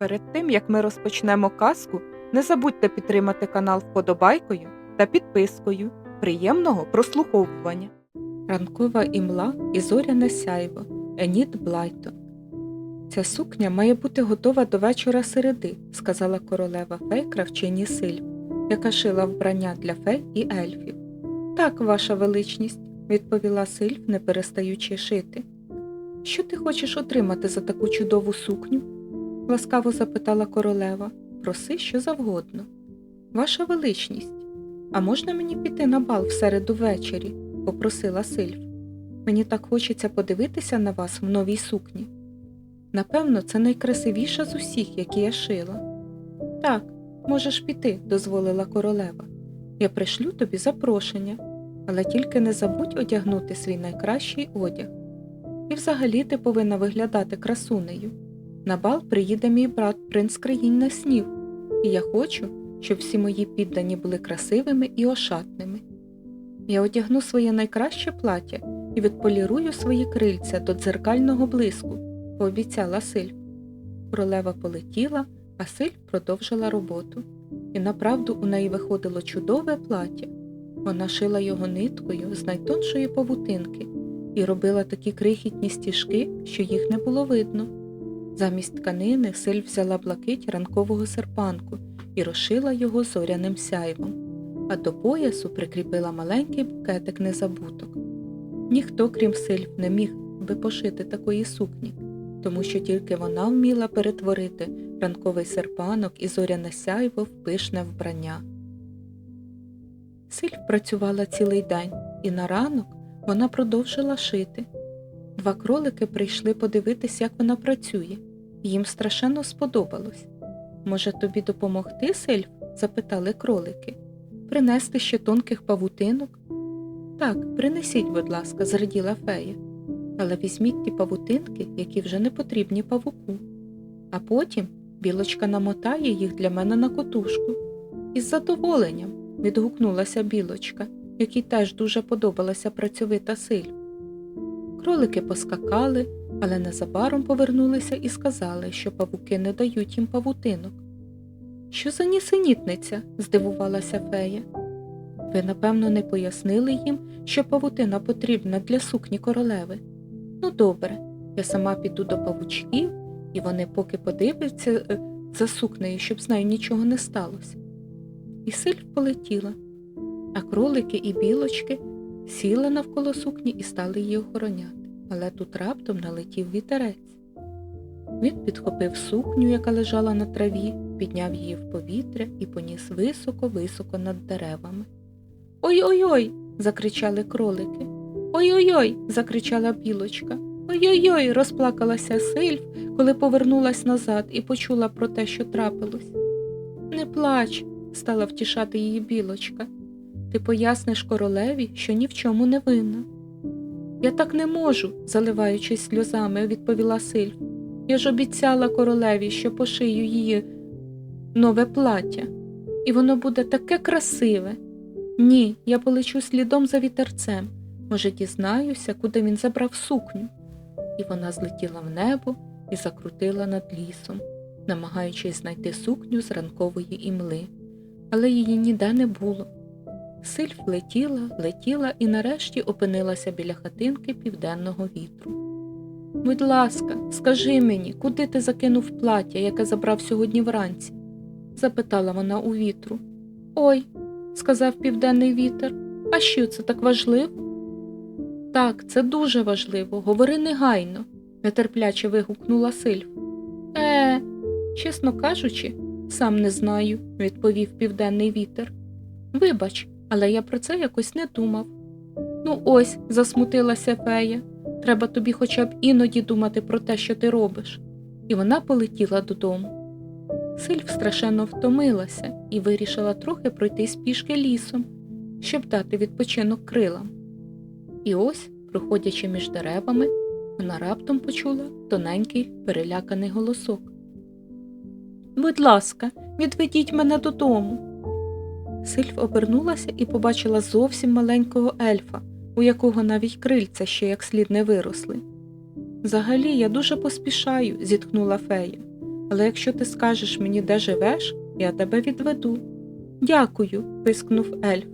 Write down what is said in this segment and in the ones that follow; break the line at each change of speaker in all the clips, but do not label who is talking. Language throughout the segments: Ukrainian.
Перед тим як ми розпочнемо казку, не забудьте підтримати канал вподобайкою та підпискою. Приємного прослуховування. Ранкова імла і зоряне сяйво Еніт Блайтон. Ця сукня має бути готова до вечора середи, сказала королева фей кравчині Сильв, яка шила вбрання для фей і ельфів. Так, ваша величність, відповіла Сильв, не перестаючи шити. Що ти хочеш отримати за таку чудову сукню? Ласкаво запитала королева. Проси що завгодно. Ваша величність, а можна мені піти на бал в середу ввечері? попросила Сильв. Мені так хочеться подивитися на вас в новій сукні. Напевно, це найкрасивіша з усіх, які я шила. Так, можеш піти, дозволила королева. Я пришлю тобі запрошення, але тільки не забудь одягнути свій найкращий одяг. І взагалі ти повинна виглядати красунею. На бал приїде мій брат принц країн снів, і я хочу, щоб всі мої піддані були красивими і ошатними. Я одягну своє найкраще плаття і відполірую свої крильця до дзеркального блиску, пообіцяла Сильв. Королева полетіла, а Сильв продовжила роботу. І направду у неї виходило чудове плаття. Вона шила його ниткою з найтоншої павутинки і робила такі крихітні стіжки, що їх не було видно. Замість тканини Сильв взяла блакить ранкового серпанку і розшила його зоряним сяйвом, а до поясу прикріпила маленький букетик незабуток. Ніхто, крім Сильв, не міг би пошити такої сукні, тому що тільки вона вміла перетворити ранковий серпанок і зоряне сяйво в пишне вбрання. Сильв працювала цілий день, і на ранок вона продовжила шити. Два кролики прийшли подивитись, як вона працює. Їм страшенно сподобалось. Може, тобі допомогти, Сильв? запитали кролики. Принести ще тонких павутинок? Так, принесіть, будь ласка, зраділа фея. Але візьміть ті павутинки, які вже не потрібні павуку. А потім білочка намотає їх для мене на котушку. Із задоволенням, відгукнулася білочка, якій теж дуже подобалася працьовита Сильв. Кролики поскакали, але незабаром повернулися і сказали, що павуки не дають їм павутинок. Що за нісенітниця? здивувалася фея. Ви, напевно, не пояснили їм, що павутина потрібна для сукні королеви. Ну, добре, я сама піду до павучків, і вони поки подивляться е, за сукнею, щоб з нею нічого не сталося. І сильв полетіла, а кролики і білочки сіли навколо сукні і стали її охороняти але тут раптом налетів вітерець. Він підхопив сукню, яка лежала на траві, підняв її в повітря і поніс високо-високо над деревами. Ой-ой-ой. закричали кролики. Ой-ой-ой. закричала білочка. Ой-ой-ой. розплакалася Сильв, коли повернулась назад і почула про те, що трапилось. Не плач, стала втішати її білочка. Ти поясниш королеві, що ні в чому не винна. Я так не можу, заливаючись сльозами, відповіла Сильв. Я ж обіцяла королеві, що пошию її нове плаття, і воно буде таке красиве. Ні, я полечу слідом за вітерцем. Може, дізнаюся, куди він забрав сукню. І вона злетіла в небо і закрутила над лісом, намагаючись знайти сукню з ранкової імли. Але її ніде не було. Сильф летіла, летіла і нарешті опинилася біля хатинки південного вітру. Будь ласка, скажи мені, куди ти закинув плаття, яке забрав сьогодні вранці? запитала вона у вітру. Ой, сказав південний вітер, а що це так важливо? Так, це дуже важливо, говори негайно, нетерпляче вигукнула Сильф. Е, чесно кажучи, сам не знаю, відповів південний вітер. Вибач, але я про це якось не думав. Ну, ось, засмутилася фея. Треба тобі хоча б іноді думати про те, що ти робиш. І вона полетіла додому. Сильф страшенно втомилася і вирішила трохи пройтись пішки лісом, щоб дати відпочинок крилам. І ось, проходячи між деревами, вона раптом почула тоненький переляканий голосок. Будь ласка, відведіть мене додому. Сильф обернулася і побачила зовсім маленького ельфа, у якого навіть крильця ще як слід не виросли. Взагалі, я дуже поспішаю, зітхнула фея. але якщо ти скажеш мені, де живеш, я тебе відведу. Дякую, пискнув ельф.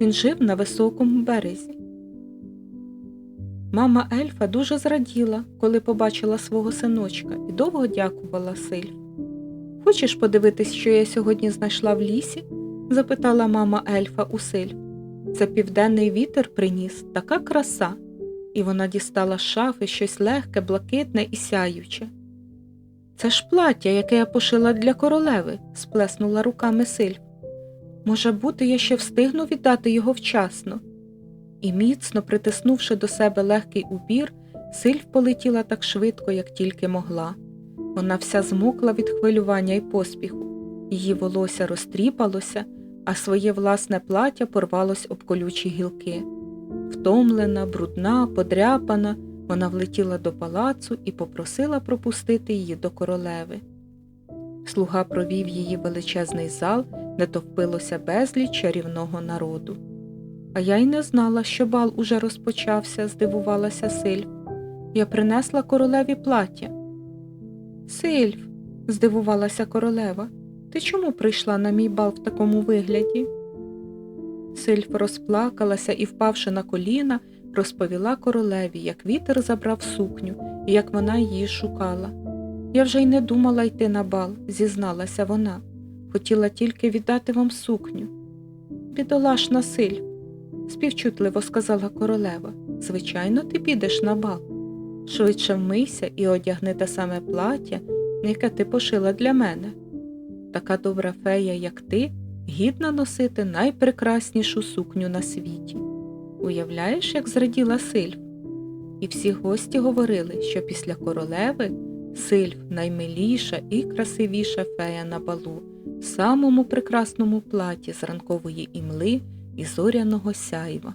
Він жив на високому березі. Мама ельфа дуже зраділа, коли побачила свого синочка, і довго дякувала Сильф. Хочеш подивитись, що я сьогодні знайшла в лісі? Запитала мама ельфа у Сильф. Це південний вітер приніс, така краса. І вона дістала з шафи щось легке, блакитне і сяюче. Це ж плаття, яке я пошила для королеви, сплеснула руками Сильф. Може бути, я ще встигну віддати його вчасно. І міцно притиснувши до себе легкий убір, Сильф полетіла так швидко, як тільки могла. Вона вся змокла від хвилювання і поспіху. Її волосся розтріпалося, а своє власне плаття порвалось об колючі гілки. Втомлена, брудна, подряпана, вона влетіла до палацу і попросила пропустити її до королеви. Слуга провів її величезний зал, де товпилося безліч чарівного народу. А я й не знала, що бал уже розпочався, здивувалася Сильф. Я принесла королеві плаття. Сильф, здивувалася королева, ти чому прийшла на мій бал в такому вигляді? Сильф розплакалася і, впавши на коліна, розповіла королеві, як вітер забрав сукню і як вона її шукала. Я вже й не думала йти на бал, зізналася вона. Хотіла тільки віддати вам сукню. Бідолашна Сильф, співчутливо сказала королева. Звичайно, ти підеш на бал. Швидше вмийся і одягни те саме плаття, яке ти пошила для мене. Така добра фея, як ти, гідна носити найпрекраснішу сукню на світі. Уявляєш, як зраділа Сильф? І всі гості говорили, що після королеви Сильф наймиліша і красивіша фея на балу, в самому прекрасному платі з ранкової імли і зоряного сяйва.